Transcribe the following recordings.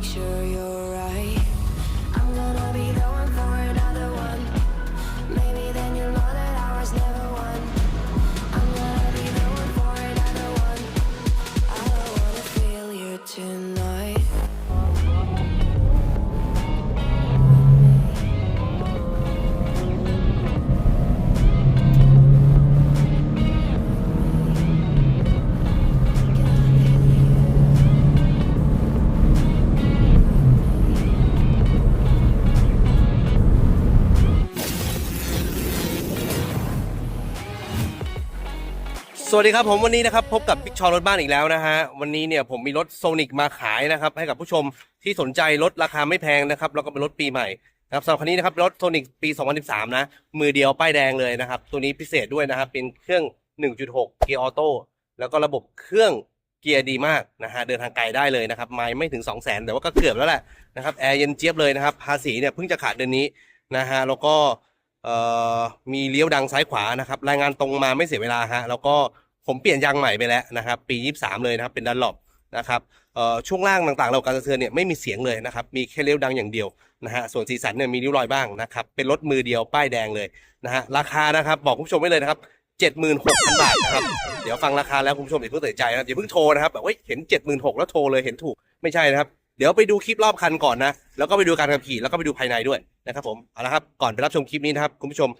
make sure you're สวัสดีครับผมวันนี้นะครับพบกับบิ๊กชอรถบ้านอีกแล้วนะฮะวันนี้เนี่ยผมมีรถโซนิกมาขายนะครับให้กับผู้ชมที่สนใจรถราคาไม่แพงนะครับแล้วก็เป็นรถปีใหม่นะครับสำหรับคันนี้นะครับรถโซนิกปี 2013 นะมือเดียวป้ายแดงเลยนะครับตัวนี้พิเศษด้วยนะครับเป็นเครื่อง 1.6 เกียร์ออโต้แล้วก็ระบบเครื่องเกียร์ดีมากนะฮะเดินทางไกลได้เลยนะครับไม่ไม่ถึง 2 0 0 0 0 0 แต่ว่าก็เกือบแล้วแหละนะครับแอร์เย็นเจี๊ยบเลยนะครับภาษีเนี่ยเพิ่งจะขาดเดือนนี้นะฮะแล้วก็เอ่อมีเลี้ยวดังซ้ายขวานะครับรายงานตรงมาไม่เสียเวลาฮะแล้วก็ ผมเปลี่ยนยางใหม่ไปแล้วนะครับ ปี 23 เลยนะครับ เป็นดันหลบนะครับช่วงล่างต่างๆ เราการสะเทือนเนี่ยไม่มีเสียงเลยนะครับ มีแค่เลี้ยวดังอย่างเดียวนะฮะ ส่วนสีสันเนี่ยมีริ้วรอยบ้างนะครับ เป็นรถมือเดียวป้ายแดงเลยนะฮะ ราคานะครับ บอกคุณผู้ชมไว้เลยนะครับ76,000 บาทนะครับ เดี๋ยวฟังราคาแล้วคุณผู้ชมอย่าเพิ่งเตัดใจนะอย่าเพิ่งโทรนะครับแบบเฮ้ยเห็น 76,000แล้วโทรเลยเห็นถูกไม่ใช่นะครับ เดี๋ยวไปดูคลิปรอบคันก่อนนะ แล้วก็ไปดูการขับขี่แล้วก็ไปดูภายในด้วยนะครับผม เอาละครับ ก่อนไปรับชมคลิปนี้นะครับคุณผู้ชม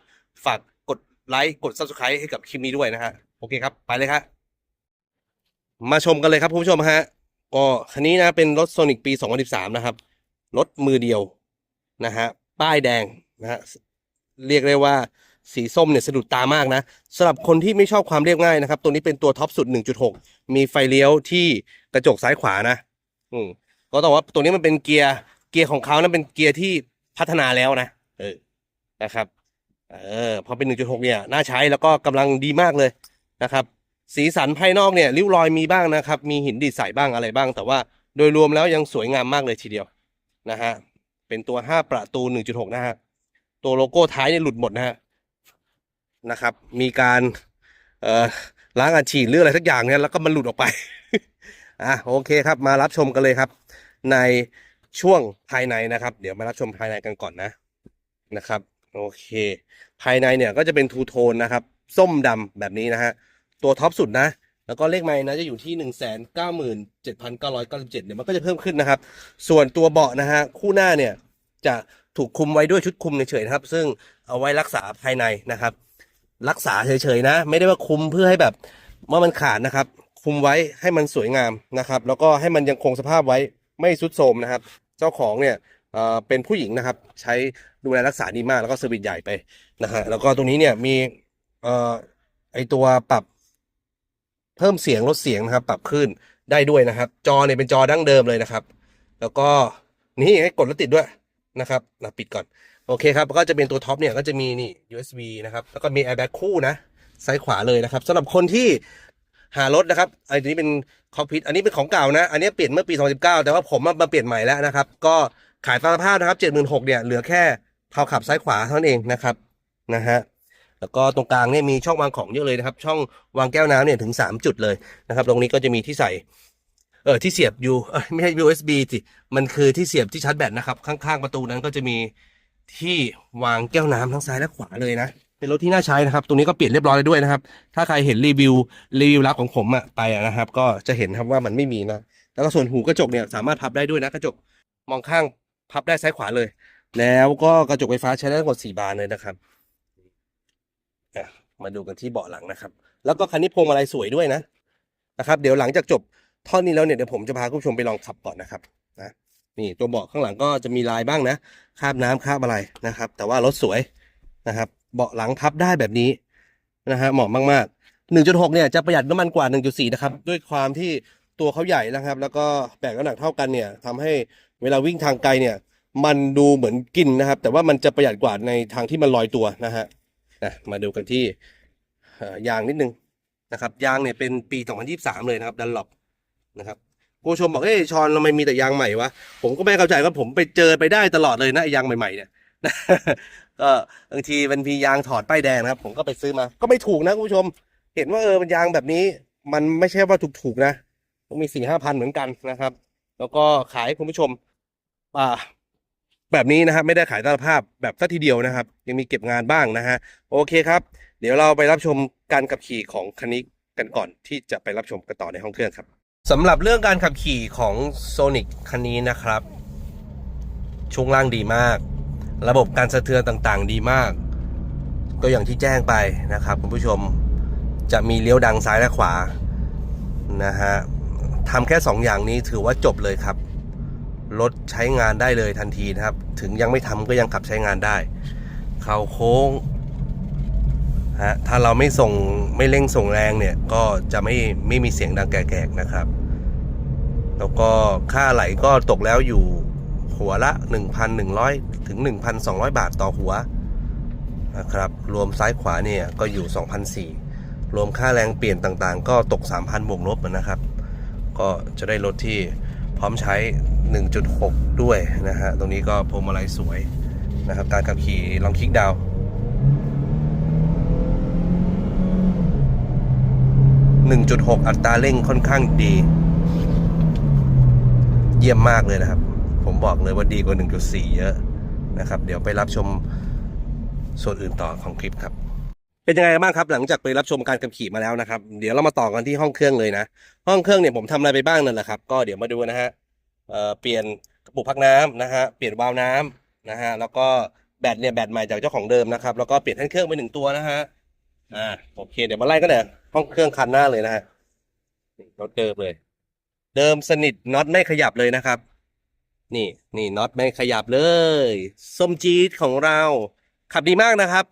ฝากกดไลค์กด subscribe ให้กับคลิปนี้ด้วยนะฮะ โอเคครับ ไปเลยครับ มาชมกันเลยครับคุณผู้ชมฮะ ก็คันนี้นะเป็นรถโซนิกปี 2013 นะครับ รถมือเดียวนะฮะ ป้ายแดงนะฮะ เรียกได้ว่าสีส้มเนี่ยสะดุดตามากนะสำหรับคนที่ไม่ชอบความเรียบง่ายนะครับ ตัวนี้เป็นตัวท็อปสุด 1.6 มีไฟเลี้ยวที่กระจกซ้ายขวานะ อืมก็ต้องว่าตัวนี้มันเป็นเกียร์ เกียร์ของเขานั้นเป็นเกียร์ที่พัฒนาแล้วนะ เออ นะครับ เออ พอเป็น 1.6 เนี่ย น่าใช้แล้วก็กำลังดีมากเลย นะครับ สีสันภายนอกเนี่ยริ้วรอยมีบ้างนะครับ มีหินดีดใสบ้างอะไรบ้าง แต่ว่าโดยรวมแล้วยังสวยงามมากเลยทีเดียวนะฮะเป็นตัว 5 ประตู 1.6 นะฮะตัวโลโก้ท้ายเนี่ยหลุดหมดนะฮะนะครับ มีการเอ่อล้างอัดฉีดหรืออะไรสักอย่างเนี่ยแล้วก็มันหลุดออกไปอะโอเคครับ มารับชมกันเลยครับ ในช่วงภายในนะครับ เดี๋ยวมารับชมภายในกันก่อนนะนะครับ โอเค ภายในเนี่ยก็จะเป็นทูโทนนะครับ ส้มดำแบบนี้นะฮะ ตัวท็อปสุดนะ แล้วก็เลขไม้นะจะอยู่ที่หนึ่งแสนเก้าหมื่นเจ็ดพันเก้าร้อยเก้าสิบเจ็ดเนี่ยมันก็จะเพิ่มขึ้นนะครับ ส่วนตัวเบาะนะฮะคู่หน้าเนี่ยจะถูกคุมไว้ด้วยชุดคุมเฉยๆนะครับ ซึ่งเอาไว้รักษาภายในนะครับ รักษาเฉยๆนะ ไม่ได้ว่าคุมเพื่อให้แบบเมื่อมันขาดนะครับ คุมไว้ให้มันสวยงามนะครับ แล้วก็ให้มันยังคงสภาพไว้ไม่สุดโทรมนะครับ เจ้าของเนี่ยเอ่อเป็นผู้หญิงนะครับ ใช้ดูแลรักษาดีมากแล้วก็เซอร์วิสใหญ่ไปนะฮะแล้วก็ตรงนี้เนี่ยมีอ่อไอตัวปรับ เพิ่มเสียงลดเสียงนะครับ ปรับขึ้นได้ด้วยนะครับ จอเนี่ยเป็นจอดั้งเดิมเลยนะครับ แล้วก็นี่ให้กดแล้วติดด้วยนะครับนะปิดก่อน โอเคครับ ก็จะเป็นตัวท็อปเนี่ยก็จะมีนี่ USB นะครับ แล้วก็มี airbag คู่นะ ซ้ายขวาเลยนะครับสำหรับคนที่หารถนะครับ อันนี้เป็นคอพิทอันนี้เป็นของเก่านะ อันนี้เปลี่ยนเมื่อปี 2019 แต่ว่าผมมาเปลี่ยนใหม่แล้วนะครับ ก็ขายตามสภาพนะครับ 76,000เนี่ย เหลือแค่เผาขับซ้ายขวาเท่านั้นเองนะครับ นะฮะ แล้วก็ตรงกลางเนี่ยมีช่องวางของเยอะเลยนะครับ ช่องวางแก้วน้ำเนี่ยถึง 3 จุดเลยนะครับ ตรงนี้ก็จะมีที่ใส่เออที่เสียบ U เอ้ยไม่ใช่ USB สิมันคือที่เสียบที่ชาร์จแบตนะครับ ข้างๆประตูนั้นก็จะมีที่วางแก้วน้ำทั้งซ้ายและขวาเลยนะ เป็นรถที่น่าใช้นะครับ ตรงนี้ก็เปลี่ยนเรียบร้อยแล้วด้วยนะครับ ถ้าใครเห็นรีวิวรีวิวลับของผมอะไปอะนะครับ ก็จะเห็นครับว่ามันไม่มีนะ แล้วก็ส่วนหูกระจกเนี่ยสามารถพับได้ด้วยนะกระจกมองข้างพับได้ซ้ายขวาเลย แล้วก็กระจกไฟฟ้าใช้ได้ทั้งหมด4บานเลยนะครับ มาดูกันที่เบาะหลังนะครับ แล้วก็คันนี้พวงมาลัยสวยด้วยนะนะครับ เดี๋ยวหลังจากจบท่อนนี้แล้วเนี่ยเดี๋ยวผมจะพาคุณผู้ชมไปลองขับก่อนนะครับนะนี่ตัวเบาะข้างหลังก็จะมีลายบ้างนะคาบน้ำคาบอะไรนะครับ แต่ว่ารถสวยนะครับ เบาะหลังพับได้แบบนี้นะฮะเหมาะมากๆ 1.6 เนี่ยจะประหยัดน้ำมันกว่า 1.4 นะครับ ด้วยความที่ตัวเขาใหญ่นะครับ แล้วก็แบกน้ำหนักเท่ากันเนี่ยทำให้เวลาวิ่งทางไกลเนี่ย มันดูเหมือนกินนะครับ แต่ว่ามันจะประหยัดกว่าในทางที่มันลอยตัวนะฮะ นะมาดูกันที่ยางนิดนึงนะครับยางเนี่ยเป็นปี 2023 เลยนะครับดันหลบนะครับผู้ชมบอกเอ้ชอนทำไมมีแต่ยางใหม่วะผมก็ไม่เข้าใจว่าผมไปเจอไปได้ตลอดเลยนะยางใหม่ๆเนี่ยก็บางทีมันมียางถอดป้ายแดงนะครับ ผมก็ไปซื้อมา ก็ไม่ถูกนะคุณผู้ชม เห็นว่าเออมันยางแบบนี้ มันไม่ใช่ว่าถูกๆนะต้องมีสี่ห้าพันเหมือนกันนะครับ แล้วก็ขายให้คุณผู้ชมอ่า แบบนี้นะครับไม่ได้ขายตามภาพแบบสัทีเดียวนะครับ ยังมีเก็บงานบ้างนะฮะโอเคครับ เดี๋ยวเราไปรับชมการขับขี่ของคันนี้กันก่อนที่จะไปรับชมกันต่อในห้องเครื่องครับสำหรับเรื่องการขับขี่ของ Sonic คันนี้นะครับ ช่วงล่างดีมาก ระบบการสะเทือนต่างๆ ดีมาก ก็อย่างที่แจ้งไปนะครับคุณผู้ชมจะมีเลี้ยวดังซ้ายและขวานะฮะทำแค่ 2 อย่างนี้ถือว่าจบเลยครับ รถใช้งานได้เลยทันทีนะครับ ถึงยังไม่ทำก็ยังขับใช้งานได้ เข้าโค้งฮะถ้าเราไม่ส่งไม่เร่งส่งแรงเนี่ย ก็จะไม่ไม่มีเสียงดังแก่ๆนะครับ แล้วก็ค่าไหลก็ตกแล้วอยู่หัวละ 1,100 ถึง 1,200 บาทต่อหัวนะครับรวมซ้ายขวาเนี่ยก็อยู่2,400รวมค่าแรงเปลี่ยนต่างๆ ก็ตก 3,000บวกลบนะครับ ก็จะได้รถที่ พร้อมใช้ 1.6 ด้วยนะฮะ ตรงนี้ก็พวงมาลัยสวยนะครับ การขับขี่ลองคลิกดาวน์1.6 อัตราเร่งค่อนข้างดี เยี่ยมมากเลยนะครับ ผมบอกเลยว่าดีกว่า 1.4 เยอะนะครับ เดี๋ยวไปรับชมส่วนอื่นต่อของคลิปครับ เป็นยังไงบ้างครับหลังจากไปรับชมการขับขี่มาแล้วนะครับ เดี๋ยวเรามาต่อกันที่ห้องเครื่องเลยนะ ห้องเครื่องเนี่ยผมทำอะไรไปบ้างนั่นแหละครับ ก็เดี๋ยวมาดูนะฮะเอ่อเปลี่ยนกระปุกพักน้ำนะฮะเปลี่ยนวาล์วน้ำนะฮะแล้วก็แบตเนี่ยแบตใหม่จากเจ้าของเดิมนะครับ แล้วก็เปลี่ยนแท่นเครื่องไปหนึ่งตัวนะฮะอ่าโอเค เดี๋ยวมาไล่กันเลยห้องเครื่องคันหน้าเลยนะฮะนี่รถเดิมเลย เดิมสนิทน็อตไม่ขยับเลยนะครับ นี่นี่น็อตไม่ขยับเลยส้มจี๊ดของเรา ขับดีมากนะครับ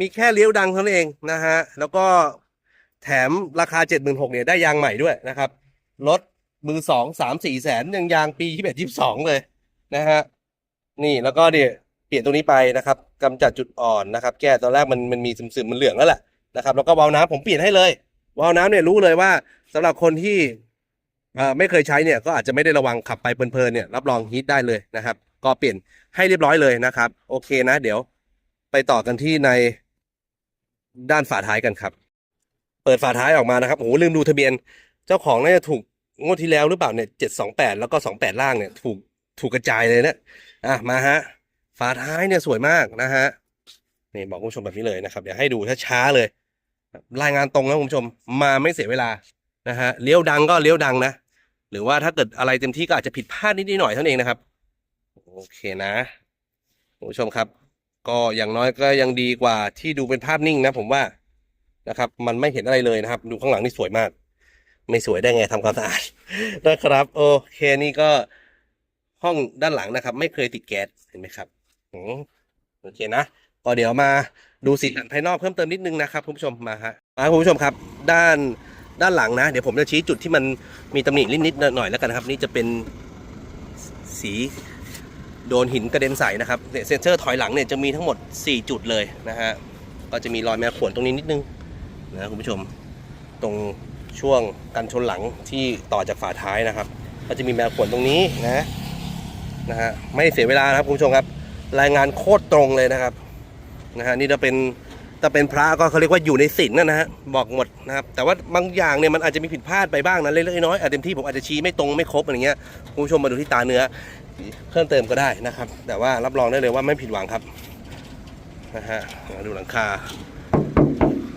มีแค่เลี้ยวดังเท่านั้นเองนะฮะ แล้วก็แถมราคาเจ็ดหมื่นหกเนี่ยได้ยางใหม่ด้วยนะครับรถมือสองสามสี่แสนยังยางปีที่แบบยี่สิบสองเลยนะฮะนี่แล้วก็เนี่ยเปลี่ยนตรงนี้ไปนะครับกำจัดจุดอ่อนนะครับ แก้ตอนแรกมันมันมีซึมๆมันเหลืองแล้วแหละนะครับ แล้วก็วาล์วน้ำผมเปลี่ยนให้เลยวาล์วน้ำเนี่ยรู้เลยว่าสำหรับคนที่อ่อไม่เคยใช้เนี่ยก็อาจจะไม่ได้ระวังขับไปเพลินๆเนี่ยรับรองฮิตได้เลยนะครับ ก็เปลี่ยนให้เรียบร้อยเลยนะครับ โอเคนะ เดี๋ยว ไปต่อกันที่ในด้านฝาท้ายกันครับ เปิดฝาท้ายออกมานะครับโอ้โหลืมดูทะเบียน เจ้าของน่าจะถูกงวดที่แล้วหรือเปล่าเนี่ยเจ็ดสองแปดแล้วก็สองแปดล่างเนี่ย ถูกถูกกระจายเลยนะอะมาฮะ ฝาท้ายเนี่ยสวยมากนะฮะนี่บอกคุณผู้ชมแบบนี้เลยนะครับ เดี๋ยวให้ดูช้าๆเลย รายงานตรงนะคุณผู้ชมมาไม่เสียเวลานะฮะเลี้ยวดังก็เลี้ยวดังนะหรือว่าถ้าเกิดอะไรเต็มที่ก็อาจจะผิดพลาดนิดๆหน่อยเท่านั้นเองนะครับ โอเคนะคุณผู้ชมครับ ก็อย่างน้อยก็ยังดีกว่าที่ดูเป็นภาพนิ่งนะผมว่านะครับ มันไม่เห็นอะไรเลยนะครับ ดูข้างหลังนี่สวยมาก ไม่สวยได้ไงทำความสะอาดนะครับ โอเคนี่ก็ห้องด้านหลังนะครับ ไม่เคยติดแก๊สเห็นไหมครับอโอเคนะก็เดี๋ยวมาดูสีสันภายนอกเพิ่มเติมนิดนึงนะครับคุณผู้ชมมาฮะมาคุณผู้ชมครับ ด้านด้านหลังนะ เดี๋ยวผมจะชี้จุดที่มันมีตำหนินิดๆหน่อยแล้วกันครับ นี่จะเป็นสี โดนหินกระเด็นใส่นะครับเนี่ยเซ็นเซอร์ถอยหลังเนี่ยจะมีทั้งหมด 4 จุดเลยนะฮะก็จะมีรอยแมวขวนตรงนี้นิดนึงนะคุณผู้ชมตรงช่วงกันชนหลังที่ต่อจากฝาท้ายนะครับ ก็จะมีแมวขวนตรงนี้นะนะฮะไม่เสียเวลานะครับคุณผู้ชมครับ รายงานโคตรตรงเลยนะครับนะฮะนี่จะเป็น ถ้าเป็นพระก็เขาเรียกว่าอยู่ในศีลนะฮะบอกหมดนะครับ แต่ว่าบางอย่างเนี่ยมันอาจจะมีผิดพลาดไปบ้างนะเล็กๆน้อยๆอาจเต็มที่ผมอาจจะชี้ไม่ตรงไม่ครบอะไรเงี้ยคุณผู้ชมมาดูที่ตาเนื้อเพิ่มเติมก็ได้นะครับ แต่ว่ารับรองได้เลยว่าไม่ผิดหวังครับนะฮะมาดูหลังคา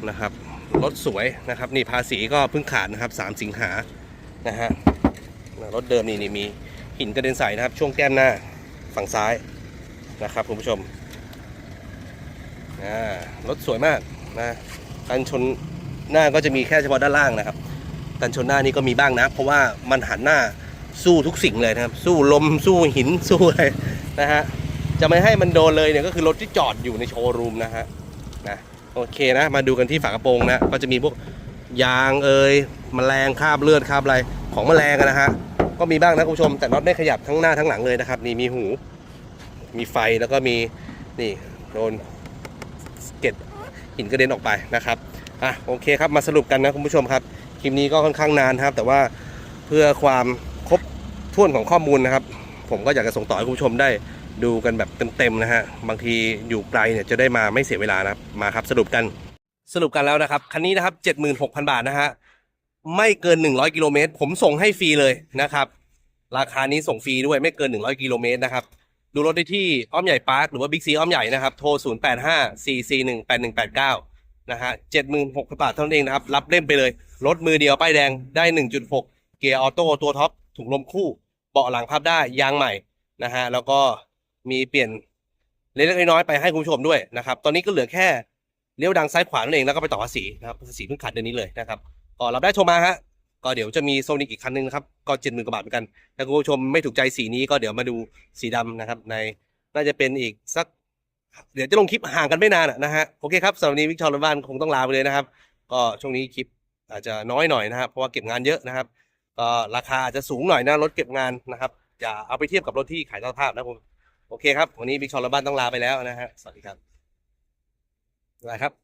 นะครับรถสวยนะครับ นี่ภาษีก็เพิ่งขาดนะครับสามสิงหานะฮะรถเดิมนี่นี่มีหินกระเด็นใส่นะครับ ช่วงแก้มหน้าฝั่งซ้ายนะครับคุณผู้ชม อ่ารถสวยมากนะกันชนหน้าก็จะมีแค่เฉพาะด้านล่างนะครับ กันชนหน้านี่ก็มีบ้างนะ เพราะว่ามันหันหน้าสู้ทุกสิ่งเลยนะครับ สู้ลมสู้หินสู้อะไรนะฮะจะไม่ให้มันโดนเลยเนี่ยก็คือรถที่จอดอยู่ในโชว์รูมนะฮะนะโอเคนะ มาดูกันที่ฝากระโปรงนะ ก็จะมีพวกยางเอ่ยแมลงคราบเลือดคราบอะไรของแมลงนะฮะก็มีบ้างนะคุณผู้ชมแต่น็อตไม่ขยับทั้งหน้าทั้งหลังเลยนะครับ นี่มีหู มีไฟแล้วก็มีนี่โดน หินกระเด็นออกไปนะครับอะโอเคครับมาสรุปกันนะคุณผู้ชมครับคลิปนี้ก็ค่อนข้างนานครับ แต่ว่าเพื่อความครบถ้วนของข้อมูลนะครับ ผมก็อยากจะส่งต่อให้คุณผู้ชมได้ดูกันแบบเต็มๆนะฮะบางทีอยู่ไกลเนี่ยจะได้มาไม่เสียเวลานะครับมาครับสรุปกันสรุปกันแล้วนะครับคันนี้นะครับ 76,000 บาทนะฮะไม่เกิน 100 กิโลเมตรผมส่งให้ฟรีเลยนะครับ ราคานี้ส่งฟรีด้วยไม่เกิน 100 กิโลเมตรนะครับ ดูรถได้ที่อ้อมใหญ่พาร์คหรือว่าบิ๊กซีอ้อมใหญ่นะครับ โทร 0 8 5 4 4 1 8 1 8 9 นะฮะ76,000บาทเท่านั้นเองนะครับ รับเล่มไปเลย รถมือเดียวป้ายแดงได้ 1.6 เกียร์ออโต้ตัวท็อปถุงลมคู่ เบาะหลังพับได้ยางใหม่นะฮะแล้วก็มีเปลี่ยนเล็กๆน้อยๆไปให้คุณผู้ชมด้วยนะครับ ตอนนี้ก็เหลือแค่เลี้ยวดังซ้ายขวานั่นเองแล้วก็ไปต่อภาษีนะครับภาษีเพิ่งขาดเดือนนี้เลยนะครับก็รับได้โทรมาฮะ ก็เดี๋ยวจะมีโซนิกอีกคันนึงนะครับ ก็เจ็ดหมื่นกว่าบาทเหมือนกัน ถ้าคุณผู้ชมไม่ถูกใจสีนี้ก็เดี๋ยวมาดูสีดำนะครับ ในน่าจะเป็นอีกสัก เดี๋ยวจะลงคลิปห่างกันไม่นานนะฮะ โอเคครับสำหรับวันนี้วิกชอรบ้านคงต้องลาไปเลยนะครับ ก็ช่วงนี้คลิปอาจจะน้อยหน่อยนะครับ เพราะว่าเก็บงานเยอะนะครับ ก็ราคาอาจจะสูงหน่อยนะรถเก็บงานนะครับอย่าเอาไปเทียบกับรถที่ขายสภาพนะผมโอเคครับ วันนี้บิ๊กชอรบ้านต้องลาไปแล้วนะฮะ สวัสดีครับบายครับ